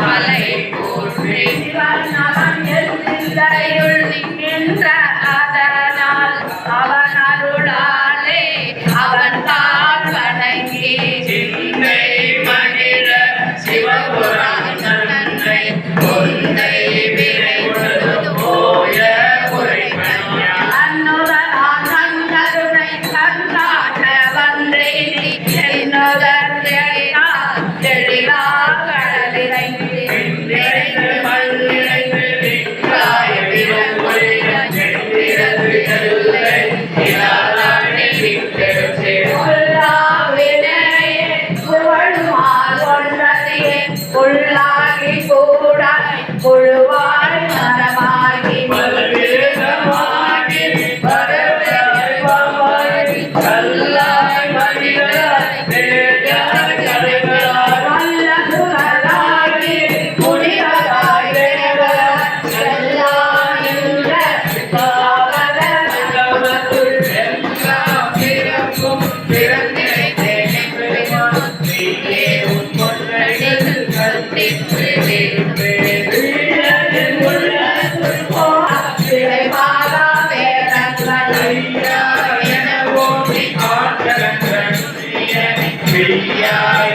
மலை போன்றே நலம் எல்லையுள் நின்ற அதனால் அவன் அருளாலே அவன் கால் வணங்கே பெரியாய்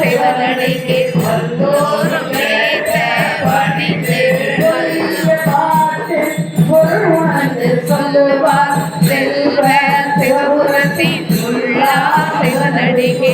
பெருவடிக்கு பொருந்தோறும் ஏற்ற பணிந்து பொருணந்து சொல்லுவார் செல்வ சிவபுரத்தின் உள்ளா சிவனடிக்கு